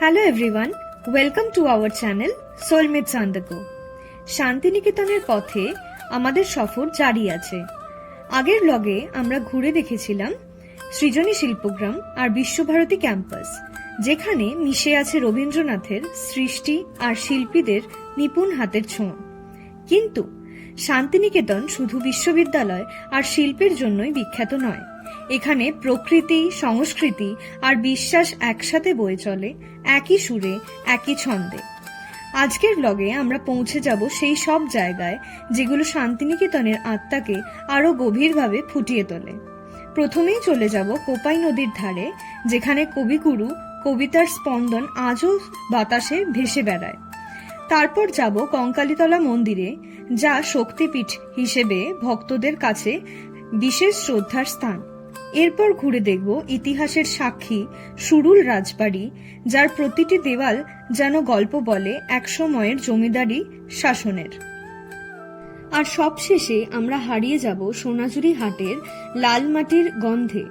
Hello everyone welcome to our channel soulmates on the শান্তিনিকেতনের পথে আমাদের সফর জারি আছে। আগের লগে আমরা ঘুরে দেখেছিলাম সৃজনী শিল্পগ্রাম আর বিশ্বভারতী ক্যাম্পাস, যেখানে মিশে আছে রবীন্দ্রনাথের সৃষ্টি আর শিল্পীদের নিপুণ হাতের ছোঁয়া। কিন্তু শান্তিনিকেতন শুধু বিশ্ববিদ্যালয় আর শিল্পের জন্যই বিখ্যাত নয়। এখানে প্রকৃতি, সংস্কৃতি আর বিশ্বাস একসাথে বয়ে চলে, একই সুরে, একই ছন্দে। আজকের ব্লগে আমরা পৌঁছে যাব সেই সব জায়গায় যেগুলো শান্তিনিকেতনের আত্মাকে আরও গভীরভাবে ফুটিয়ে তোলে। প্রথমেই চলে যাব কোপাই নদীর ধারে, যেখানে কবিগুরু কবিতার স্পন্দন আজও বাতাসে ভেসে বেড়ায়। তারপর যাব কঙ্কালীতলা মন্দিরে, যা শক্তিপীঠ হিসেবে ভক্তদের কাছে বিশেষ শ্রদ্ধার স্থান। এরপর ঘুরে দেখব ইতিহাসের সাক্ষী সুরুল রাজবাড়ি, যার প্রতিটি দেওয়াল যেন গল্প বলে একসময়ের জমিদারি শাসনের। আর সবশেষে আমরা হারিয়ে যাব সোনাঝুরি হাটের লাল মাটির গন্ধে,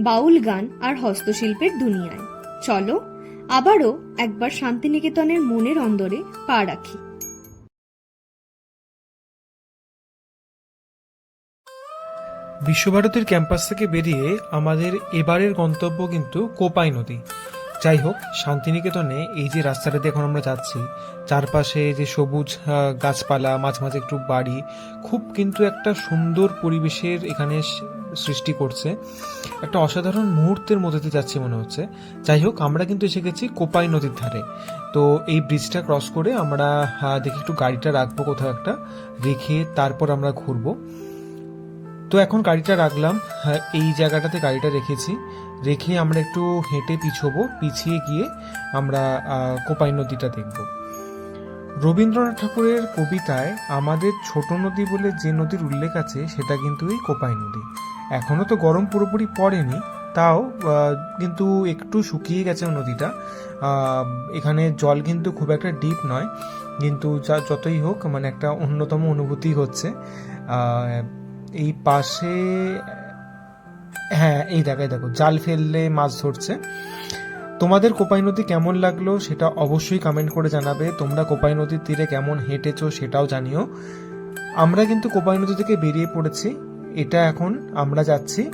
বাউল গান আর হস্তশিল্পের দুনিয়ায়। চলো, আবারও একবার শান্তিনিকেতনের মনের অন্দরে পা রাখি। বিশ্বভারতীর ক্যাম্পাস থেকে বেরিয়ে আমাদের এবারের গন্তব্য কিন্তু কোপাই নদী। যাই হোক, শান্তিনিকেতনে এই যে রাস্তাটা দিয়ে এখন আমরা যাচ্ছি, চারপাশে যে সবুজ গাছপালা, মাঝে মাঝে একটু বাড়ি, খুব কিন্তু একটা সুন্দর পরিবেশের এখানে সৃষ্টি করছে। একটা অসাধারণ মুহূর্তের মধ্যে দিয়ে যাচ্ছি মনে হচ্ছে। যাই হোক, আমরা কিন্তু এসে গেছি কোপাই নদীর ধারে। তো এই ব্রিজটা ক্রস করে আমরা দেখি একটু গাড়িটা রাখব কোথাও একটা, রেখে তারপর আমরা ঘুরবো। তো এখন গাড়িটা রাখলাম। হ্যাঁ, এই জায়গাটাতে গাড়িটা রেখেছি। রেখে আমরা একটু হেঁটে পিছবো পিছিয়ে গিয়ে আমরা কোপাই নদীটা দেখব। রবীন্দ্রনাথ ঠাকুরের কবিতায় আমাদের ছোট নদী বলে যে নদীর উল্লেখ আছে সেটা কিন্তু এই কোপাই নদী। এখনও তো গরম পুরোপুরি পড়েনি তাও কিন্তু একটু শুকিয়ে গেছে নদীটা। এখানে জল কিন্তু খুব একটা ডিপ নয় কিন্তু যা যতই হোক মানে একটা অন্যতম অনুভূতি হচ্ছে। এই পাশে হ্যাঁ এই দেখো দেখো, জাল ফেললে মাছ ধরছে। তোমাদের কোপাই নদী কেমন লাগল সেটা অবশ্যই কমেন্ট করে জানাবে। তোমরা কোপাই নদীর তীরে কেমন হেঁটেছো সেটাও জানিও। আমরা কিন্তু কোপাই নদী থেকে বেরিয়ে পড়েছি। এটা এখন আমরা যাচ্ছি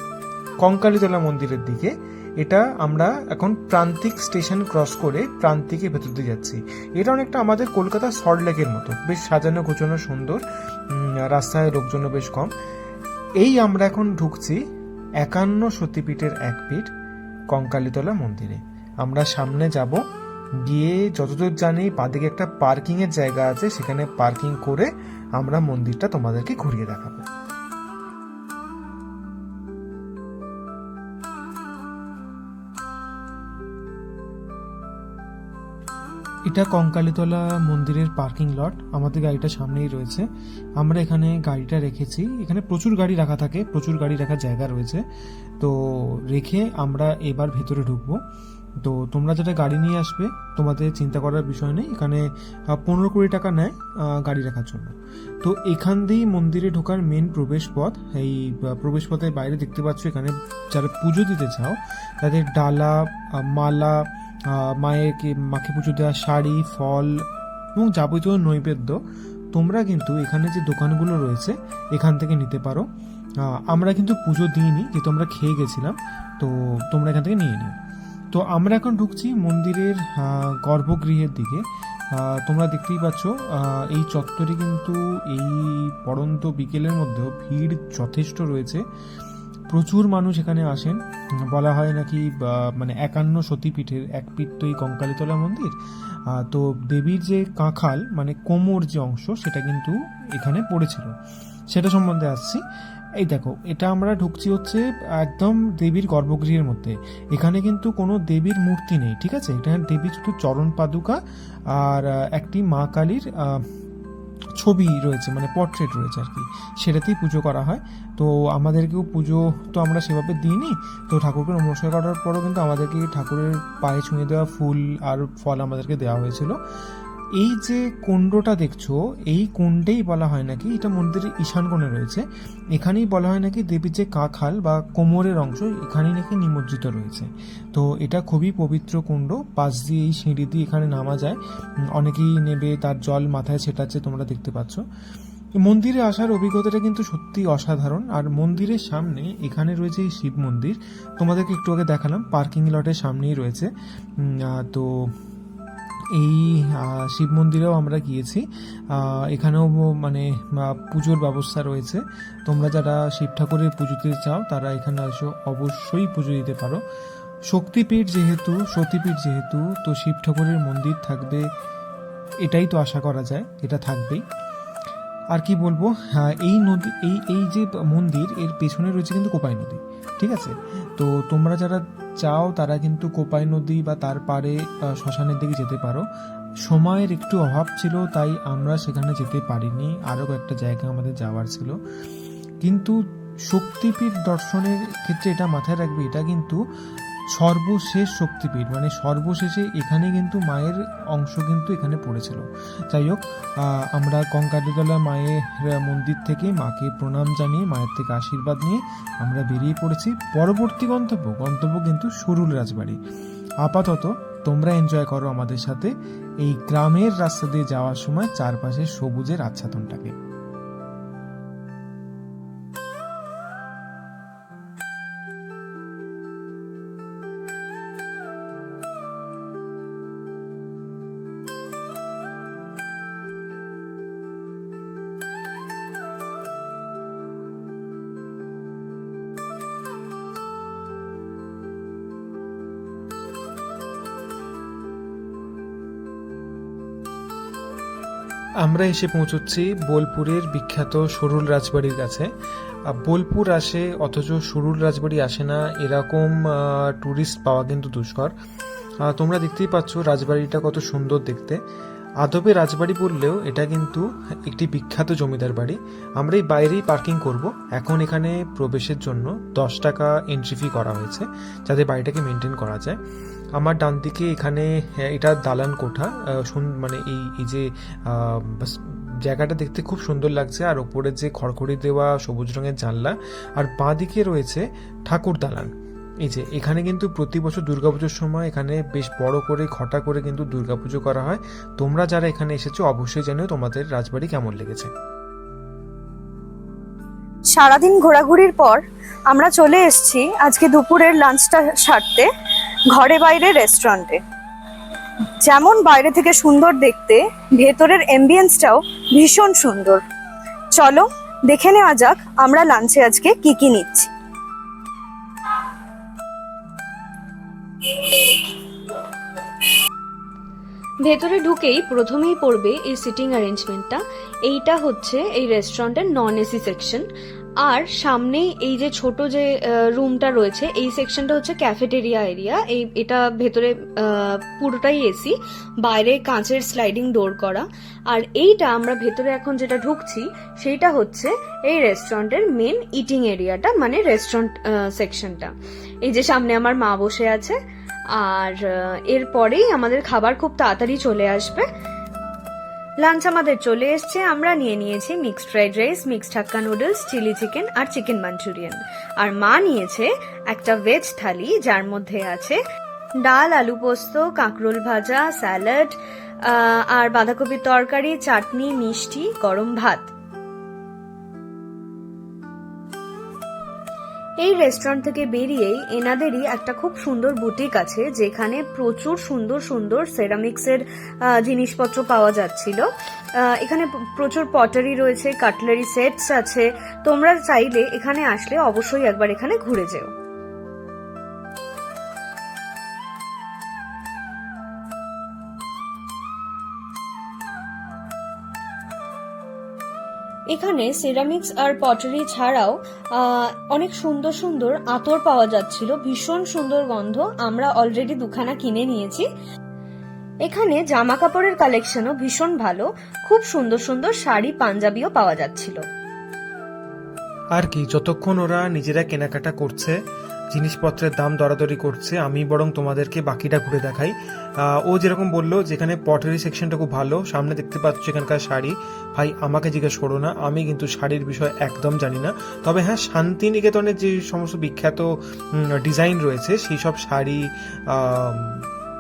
কঙ্কালীতলা মন্দিরের দিকে। এটা আমরা এখন প্রান্তিক স্টেশন ক্রস করে প্রান্তিকে ভেতর দিয়ে যাচ্ছি। এটা অনেকটা আমাদের কলকাতা সল্টলেকের মতো। বেশ সাজানো, গোছানো, সুন্দর। রাস্তায় লোকজনও বেশ কম। এই আমরা এখন ঢুকছি একান্ন সতীপীঠের এক পীঠ, কঙ্কালীতলা মন্দিরে। আমরা সামনে যাব, গিয়ে যতদূর জানি বাদিকে একটা পার্কিংয়ের জায়গা আছে, সেখানে পার্কিং করে আমরা মন্দিরটা তোমাদেরকে ঘুরিয়ে দেখাবো। এটা কঙ্কালীতলা মন্দিরের পার্কিং লট। আমাদের গাড়িটা সামনেই রয়েছে। আমরা এখানে গাড়িটা রেখেছি। এখানে প্রচুর গাড়ি রাখা থাকে, প্রচুর গাড়ি রাখার জায়গা রয়েছে। তো রেখে আমরা এবার ভেতরে ঢুকবো। তো তোমরা যেটা গাড়ি নিয়ে আসবে, তোমাদের চিন্তা করার বিষয় নেই। এখানে পনেরো কুড়ি টাকা নেয় গাড়ি রাখার জন্য। তো এখান দিয়েই মন্দিরে ঢোকার মেন প্রবেশ পথ, এই প্রবেশ পথের বাইরে দেখতে পাচ্ছ এখানে যারা পুজো দিতে চাও, তাদের ডালা মালা আহ, মায়েরকে মাকে পুজো দেওয়া শাড়ি ফল এবং যাবতীয় নৈবেদ্য তোমরা কিন্তু এখানে যে দোকানগুলো রয়েছে এখান থেকে নিতে পারো। আমরা কিন্তু পুজো দিইনি যেহেতু আমরা খেয়ে গেছিলাম তো তোমরা এখান থেকে নিয়ে নিও। তো আমরা এখন ঢুকছি মন্দিরের গর্ভগৃহের দিকে। তোমরা দেখতেই পাচ্ছ এই চত্বরে কিন্তু এই পড়ন্ত বিকেলের মধ্যেও ভিড় যথেষ্ট রয়েছে। প্রচুর মানুষ এখানে আসেন। বলা হয় নাকি মানে একান্ন সতীপীঠের এক পীঠ তো এই কঙ্কালীতলা মন্দির। তো দেবীর যে কাঁখাল মানে কোমর যে অংশ, সেটা কিন্তু এখানে পড়েছিল। সেটা সম্বন্ধে আসছি। এই দেখো, এটা আমরা ঢুকছি হচ্ছে একদম দেবীর গর্ভগৃহের মধ্যে। এখানে কিন্তু কোনো দেবীর মূর্তি নেই, ঠিক আছে? এখানে দেবীর শুধু চরণ পাদুকা আর একটি মা কালীর ছবি রয়েছে মানে পোর্ট্রেট রয়েছে আর কি। সেটাতেই পুজো করা হয়। তো আমাদেরকেও পুজো তো আমরা সেভাবে দিইনি। তো ঠাকুরকে নমস্কার করার পরও কিন্তু আমাদেরকে ঠাকুরের পায়ে ছুঁয়ে দেওয়া ফুল আর ফল আমাদেরকে দেওয়া হয়েছিল। এই যে কুণ্ডটা দেখছ, এই কুণ্ডেই বলা হয় নাকি, এটা মন্দিরের ঈশান কোণে রয়েছে। এখানেই বলা হয় নাকি দেবীর যে কাখাল বা কোমরের অংশ, এখানেই নাকি নিমজ্জিত রয়েছে। তো এটা খুবই পবিত্র কুণ্ড, পাশ দিয়ে এই সিঁড়ি দিয়ে এখানে নামা যায়। অনেকেই নেবে, তার জল মাথায় ছেটাচ্ছে, তোমরা দেখতে পাচ্ছ। মন্দিরে আসার অভিজ্ঞতাটা কিন্তু সত্যি অসাধারণ। আর মন্দিরের সামনে এখানে রয়েছে এই শিব মন্দির। তোমাদেরকে একটু আগে দেখালাম, পার্কিং লটের সামনেই রয়েছে। তো এই শিব মন্দিরেও আমরা গিয়েছি। এখানেও মানে পুজোর ব্যবস্থা রয়েছে। তোমরা যারা শিব ঠাকুরের পুজো দিতে চাও, তারা এখানে আসো, অবশ্যই পুজো দিতে পারো। শক্তিপীঠ যেহেতু, সতীপীঠ যেহেতু, তো শিব ঠাকুরের মন্দির থাকবে, এটাই তো আশা করা যায়, এটা থাকবেই। আর কি বলব? হ্যাঁ, এই নদী এই এই যে মন্দির এর পেছনে রয়েছে কিন্তু কোপাই নদী ঠিক আছে? তো তোমরা যারা চাও তারা কিন্তু কোপাই নদী বা তার পারে শ্মশানের দিকে যেতে পারো। সময়ের একটু অভাব ছিল তাই আমরা সেখানে যেতে পারিনি। আরও কয়েকটা জায়গা আমাদের যাওয়ার ছিল। কিন্তু শক্তিপীঠ দর্শনের ক্ষেত্রে এটা মাথায় রাখবে এটা কিন্তু সর্বশেষ শক্তিপীঠ মানে সর্বশেষে এখানে কিন্তু মায়ের অংশ কিন্তু এখানে পড়েছিল। যাই হোক আমরা কঙ্কালীতলা মায়ের মন্দির থেকে মাকে প্রণাম জানিয়ে, মায়ের থেকে আশীর্বাদ নিয়ে আমরা বেরিয়ে পড়েছি। পরবর্তী গন্তব্য গন্তব্য কিন্তু সরুল রাজবাড়ি। আপাতত তোমরা এনজয় করো আমাদের সাথে এই গ্রামের রাস্তা দিয়ে যাওয়ার সময় চারপাশে সবুজের আচ্ছাদনটাকে। আমরা এসে পৌঁছচ্ছি বোলপুরের বিখ্যাত সরুল রাজবাড়ির কাছে। বোলপুর আসে, অথচ সরুল রাজবাড়ি আসে না, এরকম ট্যুরিস্ট পাওয়া কিন্তু দুষ্কর। তোমরা দেখতেই পাচ্ছ রাজবাড়িটা কত সুন্দর দেখতে। আদবে রাজবাড়ি বললেও এটা কিন্তু একটি বিখ্যাত জমিদার বাড়ি। আমরা এই বাইরেই পার্কিং করব। এখন এখানে প্রবেশের জন্য দশ টাকা এন্ট্রি ফি করা হয়েছে, যাতে বাড়িটাকে মেনটেন করা যায়। আমার ডান দিকে এখানে হ্যাঁ, এটা দালান কোঠা। মানে এই এই যে জায়গাটা দেখতে খুব সুন্দর লাগছে। আর ওপরে যে খড়খড়ি দেওয়া সবুজ রঙের জানলা আর বাঁ দিকে রয়েছে ঠাকুর দালান। এই যে এখানে কিন্তু প্রতি বছর দুর্গাপুজোর সময় এখানে বেশ বড় করে ঘটা করে কিন্তু দুর্গাপুজো করা হয়। তোমরা যারা এখানে এসেছ অবশ্যই জানিও তোমাদের রাজবাড়ি কেমন লেগেছে। সারাদিন ঘোরাঘুরির পর আমরা চলে এসেছি আজকে দুপুরের লাঞ্চটা সারতে। ঘরে বাইরে রেস্টুরেন্টে যেমন বাইরে থেকে সুন্দর দেখতে, ভেতরের এমবিয়েন্সটাও ভীষণ সুন্দর। চলো, দেখে নেওয়া যাক আমরা লাঞ্চে আজকে কি কি নিচ্ছি। ভেতরে ঢুকেই প্রথমেই পড়বে এই সিটিং অ্যারেঞ্জমেন্টটা এইটা হচ্ছে এই রেস্টুরেন্টের নন এসি সেকশন আর সামনেই এই যে ছোট যে রুমটা রয়েছে, এই সেকশনটা হচ্ছে ক্যাফেটেরিয়া এরিয়া এই, এটা ভেতরে পুরোটাই এসি, বাইরে কাঁচের স্লাইডিং ডোর করা। আর এইটা আমরা ভেতরে এখন যেটা ঢুকছি, সেইটা হচ্ছে এই রেস্টুরেন্টের মেন ইটিং এরিয়াটা মানে রেস্টুরেন্ট সেকশনটা এই যে সামনে আমার মা বসে আছে, আর এরপরেই আমাদের খাবার খুব তাড়াতাড়ি চলে আসবে। লাঞ্চ আমাদের চলে এসছে। আমরা নিয়ে নিয়েছি mixed fried rice mixed hakka noodles chilli chicken আর চিকেন মাঞ্চুরিয়ান আর মা নিয়েছে একটা ভেজ থালি যার মধ্যে আছে ডাল, আলু পোস্ত, কাঁকরোল ভাজা স্যালাড আর বাঁধাকপির তরকারি, চাটনি, মিষ্টি, গরম ভাত। এই রেস্টুরেন্ট থেকে বেরিয়েই এনাদেরই একটা খুব সুন্দর বুটিক আছে, যেখানে প্রচুর সুন্দর সুন্দর সেরামিক্সের জিনিসপত্র পাওয়া যাচ্ছিল। এখানে প্রচুর পটারি রয়েছে কাটলারি সেটস আছে। তোমরা চাইলে এখানে আসলে অবশ্যই একবার এখানে ঘুরে যেও। এখানে সিরামিক্স আর পটারি ছাড়াও অনেক সুন্দর সুন্দর আতর পাওয়া যাচ্ছিল। ভীষণ সুন্দর গন্ধ, আমরা অলরেডি দুখানা কিনে নিয়েছি। এখানে জামা কাপড়ের কালেকশনও ভীষণ ভালো, খুব সুন্দর সুন্দর শাড়ি, পাঞ্জাবিও পাওয়া যাচ্ছিল। আর কি, যতক্ষণ ওরা নিজেরা কেনাকাটা করছে জিনিসপত্রের দাম দরাদরি করছে, আমি বরং তোমাদেরকে বাকিটা ঘুরে দেখাই। ও যেরকম বলল, যেখানে পটারি সেকশনটা খুব ভালো, সামনে দেখতে পাচ্ছ এখানকার শাড়ি। ভাই, আমাকে জিজ্ঞেস করো না, আমি কিন্তু শাড়ির বিষয়ে একদম জানি না। তবে হ্যাঁ শান্তিনিকেতনের যে সমস্ত বিখ্যাত ডিজাইন রয়েছে, সেই সব শাড়ি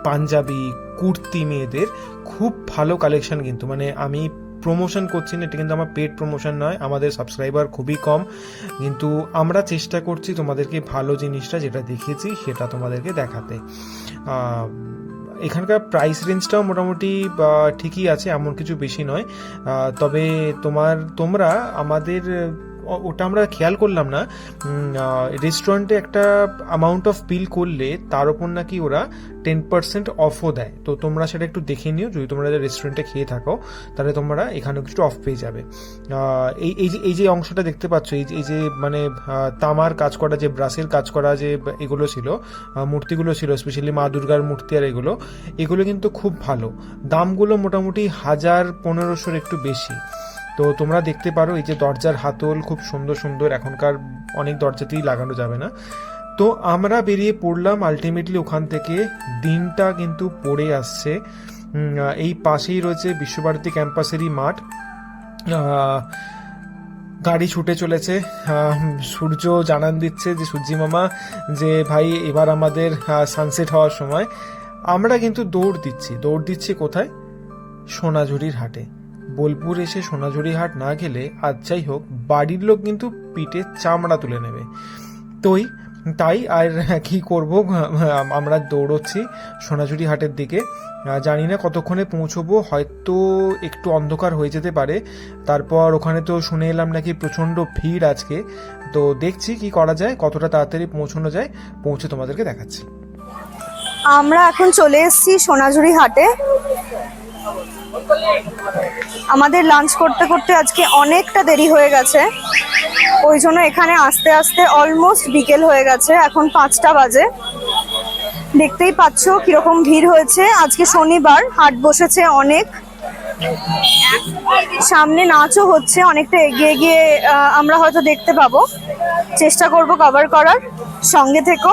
পাঞ্জাবি, কুর্তি মেয়েদের, খুব ভালো কালেকশন কিন্তু। মানে আমি প্রমোশন করছি না, এটা কিন্তু আমার পেড প্রমোশন নয়, আমাদের সাবস্ক্রাইবার খুবই কম। কিন্তু আমরা চেষ্টা করছি তোমাদেরকে ভালো জিনিসটা যেটা দেখেছি সেটা তোমাদেরকে দেখাতে। এখানকার প্রাইস রেঞ্জটাও মোটামুটি ঠিকই আছে, এমন কিছু বেশি নয়। তবে তোমার, তোমরা আমাদের ওটা আমরা খেয়াল করলাম না। রেস্টুরেন্টে একটা অ্যামাউন্ট অফ বিল করলে তার ওপর নাকি ওরা টেন পার্সেন্ট অফও দেয়। তো তোমরা সেটা একটু দেখে নিও। যদি তোমরা রেস্টুরেন্টে খেয়ে থাকো, তাহলে তোমরা এখানেও কিছু অফ পেয়ে যাবে। এই এই যে এই যে অংশটা দেখতে পাচ্ছ, এই এই যে মানে তামার কাজ করা যে ব্রাসের কাজ করা যে, এগুলো ছিল মূর্তিগুলো ছিল স্পেশালি মা দুর্গার মূর্তি আর এগুলো এগুলো কিন্তু খুব ভালো। দামগুলো মোটামুটি হাজার পনেরোশোর একটু বেশি। তো তোমরা দেখতে পারো এই যে দরজার হাতল খুব সুন্দর সুন্দর, এখনকার অনেক দরজাতেই লাগানো যাবে না। তো আমরা বেরিয়ে পড়লাম আলটিমেটলি ওখান থেকে। দিনটা কিন্তু পড়ে আসছে। এই পাশেই রয়েছে বিশ্বভারতী ক্যাম্পাসেরই মাঠ। গাড়ি ছুটে চলেছে। সূর্য জানান দিচ্ছে যে, সূর্যি মামা, যে ভাই, এবার আমাদের সানসেট হওয়ার সময়। আমরা কিন্তু দৌড় দিচ্ছি। দৌড় দিচ্ছি কোথায়? সোনাঝুরির হাটে। বোলপুর এসে সোনাঝুরি হাট না গেলে আজ যাই হোক, বাড়ির লোক কিন্তু পিঠে চামড়া তুলে নেবে। তোই, তাই আর কি করব? আমরা দৌড়চ্ছি সোনাঝুরি হাটের দিকে। জানি না কতক্ষণে পৌঁছবো, হয়তো একটু অন্ধকার হয়ে যেতে পারে। তারপর ওখানে তো শুনে এলাম নাকি প্রচণ্ড ভিড় আজকে। তো দেখছি কি করা যায়, কতটা তাড়াতাড়ি পৌঁছানো যায়। পৌঁছে তোমাদেরকে দেখাচ্ছি। আমরা এখন চলে এসেছি সোনাঝুরি হাটে। আমাদের লাঞ্চ করতে করতে আজকে অনেকটা দেরি হয়ে গেছে। ওই জন্য এখানে আস্তে আস্তে অলমোস্ট বিকেল হয়ে গেছে, এখন পাঁচটা বাজে। দেখতেই পাচ্ছ কীরকম ভিড় হয়েছে। আজকে শনিবার, হাট বসেছে অনেক। সামনে নাচও হচ্ছে, অনেকটা এগিয়ে গিয়ে আমরা হয়তো দেখতে পাবো। চেষ্টা করব কভার করার। সঙ্গে থেকো।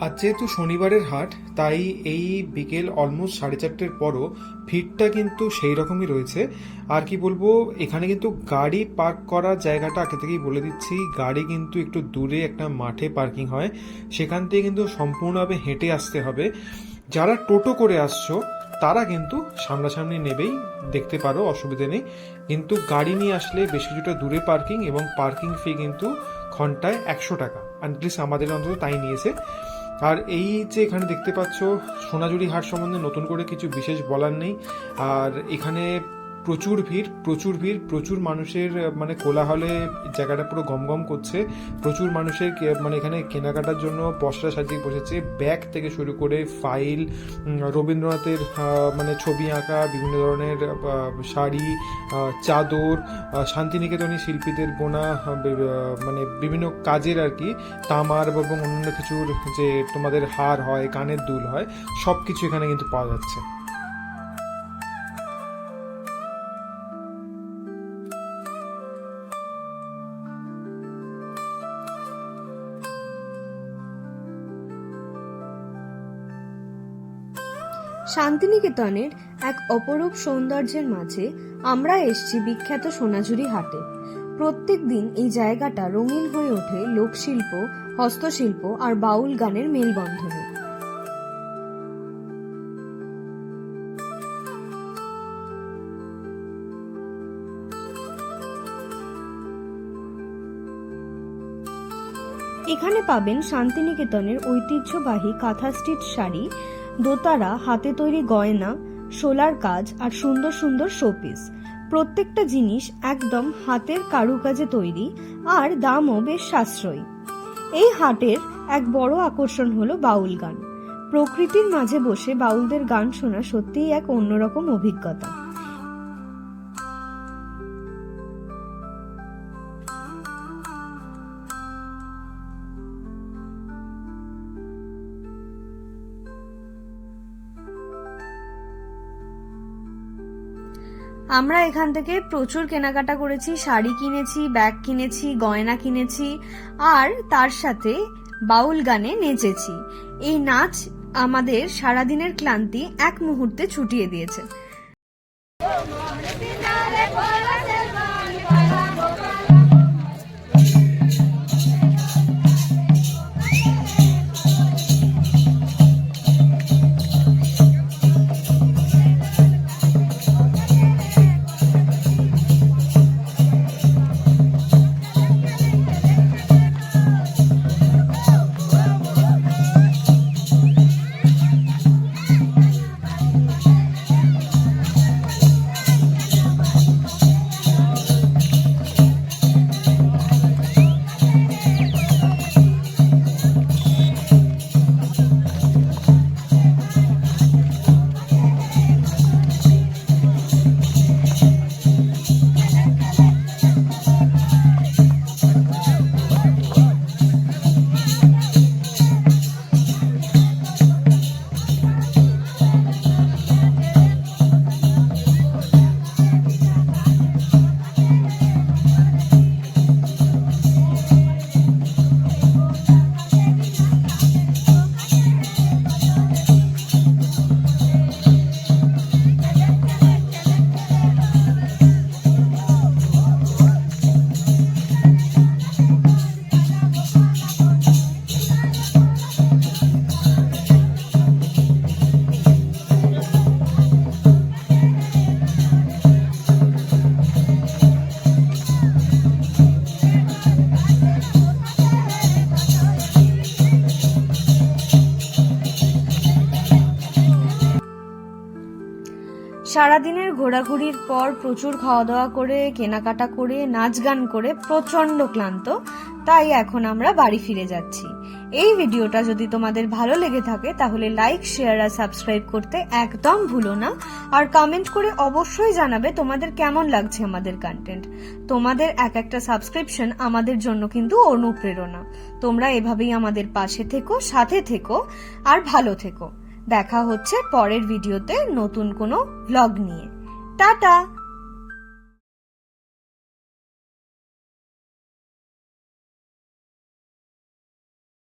আজ যেহেতু শনিবারের হাট, তাই এই বিকেল অলমোস্ট সাড়ে চারটের পরও ভিড়টা কিন্তু সেই রকমই রয়েছে। আর কি বলব, এখানে কিন্তু গাড়ি পার্ক করার জায়গাটা আগে থেকেই বলে দিচ্ছি। গাড়ি কিন্তু একটু দূরে একটা মাঠে পার্কিং হয়। সেখান থেকে কিন্তু সম্পূর্ণভাবে হেঁটে আসতে হবে। যারা টোটো করে আসছো, তারা কিন্তু সামনাসামনি নেবেই। দেখতে পারো, অসুবিধে নেই। কিন্তু গাড়ি নিয়ে আসলে বেশ কিছুটা দূরে পার্কিং এবং পার্কিং ফি কিন্তু ঘন্টায় একশো টাকা। অ্যাটলিস্ট আমাদের অন্তত তাই নিয়েছে। আর এই যে এখানে দেখতে পাচ্ছ সোনাঝুরি হাট সম্বন্ধে নতুন করে কিছু বিশেষ বলার নেই। আর এখানে প্রচুর ভিড় প্রচুর ভিড়, প্রচুর মানুষের মানে কোলাহলে জায়গাটা পুরো গমগম করছে। প্রচুর মানুষের মানে এখানে কেনাকাটার জন্য পসরা সাজিয়ে বসেছে। ব্যাগ থেকে শুরু করে ফাইল রবীন্দ্রনাথের মানে ছবি আঁকা, বিভিন্ন ধরনের শাড়ি চাদর শান্তিনিকেতনী শিল্পীদের বোনা মানে বিভিন্ন কাজের আর কি, তামার এবং অন্যান্য কিছুর যে তোমাদের হার হয়, কানের দুল হয় সব কিছু এখানে কিন্তু পাওয়া যাচ্ছে। শান্তিনিকেতনের এক অপরূপ সৌন্দর্যের মাঝে আমরা এসছি বিখ্যাত সোনাঝুরি হাটে। প্রত্যেক দিন এই জায়গাটা রঙিন হয়ে ওঠে লোকশিল্প, হস্তশিল্প আর বাউল গানের মেলবন্ধনে। এখানে পাবেন শান্তিনিকেতনের ঐতিহ্যবাহী কাঁথা স্টিচ শাড়ি দোতারা হাতে তৈরি গয়না শোলার কাজ আর সুন্দর সুন্দর শোপিস। প্রত্যেকটা জিনিস একদম হাতের কারুকাজে তৈরি আর দামও বেশ সাশ্রয়ী। এই হাটের এক বড় আকর্ষণ হলো বাউল গান। প্রকৃতির মাঝে বসে বাউলদের গান শোনা সত্যিই এক অন্যরকম অভিজ্ঞতা। আমরা এখান থেকে প্রচুর কেনাকাটা করেছি, শাড়ি কিনেছি, ব্যাগ কিনেছি, গয়না কিনেছি, আর তার সাথে বাউল গানে নেচেছি। এই নাচ আমাদের সারাদিনের ক্লান্তি এক মুহূর্তে ছুটিয়ে দিয়েছে। ঘোরাঘুরির পর প্রচুর খাওয়া দাওয়া করে, কেনাকাটা করে নাচ গান করে প্রচণ্ড ক্লান্ত, তাই এখন আমরা বাড়ি ফিরে যাচ্ছি। এই ভিডিওটা যদি তোমাদের ভালো লেগে থাকে তাহলে লাইক শেয়ার আর সাবস্ক্রাইব করতে একদম ভুলো না। আর কমেন্ট করে অবশ্যই জানাবে তোমাদের কেমন লাগছে আমাদের কন্টেন্ট তোমাদের এক একটা সাবস্ক্রিপশন আমাদের জন্য কিন্তু অনুপ্রেরণা। তোমরা এভাবেই আমাদের পাশে থেকো, সাথে থেকো আর ভালো থেকো। দেখা হচ্ছে পরের ভিডিওতে নতুন কোনো ভ্লগ নিয়ে। টাটা